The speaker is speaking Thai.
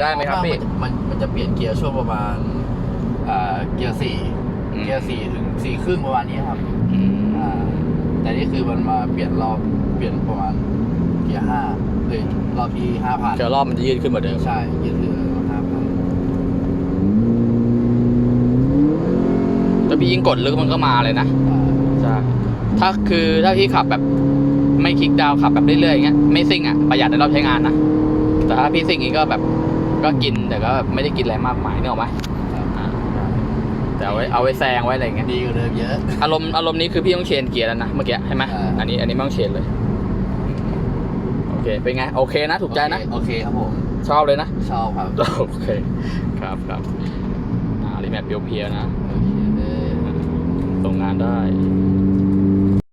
ได้ไหมครับพี่ มันมันจะเปลี่ยนเกียร์ช่วงประมาณอ่าเกียร์สี่อืม เกียร์สี่ถึงสี่ครึ่งประมาณนี้ครับอืมอ่าแต่นี่คือมันมาเปลี่ยนรอบเปลี่ยนประมาณเกียร์ห้าเลยรอบที่ห้าพันเจอรอบมันจะยืดขึ้นกว่าเดิม ใช่ยืดเหลือห้าพันแต่พี่ยิ่งกดลึกมันก็มาเลยนะใช่ ถ้าคือถ้าพี่ขับแบบไม่คลิกดาวน์ขับแบบเรื่อยๆอย่างเงี้ยไม่ซิ่งอะประหยัดในรอบใช้งานนะ แต่ถ้าพี่ซิ่งนี้ก็แบบก็กินแต่ก็แบบไม่ได้กินอะไรมากมายนึกออกไหมอ่าแต่เอาไว้เอาไว้แซงไว้อะไรอย่างเงี้ยดีกว่าเดิมเยอะ อารมณ์อารมณ์นี้คือพี่ต้องเชนเกียร์แล้วนะเมื่อกี้ใช่ไหมอ่าอันนี้อันนี้ไม่ต้องเชนเลย โอเคเป็นไง โอเคนะถูกใจนะโอเคครับผมชอบเลยนะ ชอบครับ โอเค ครับครับอ่ารีแมปเพียวๆนะโอเคส่งงานได้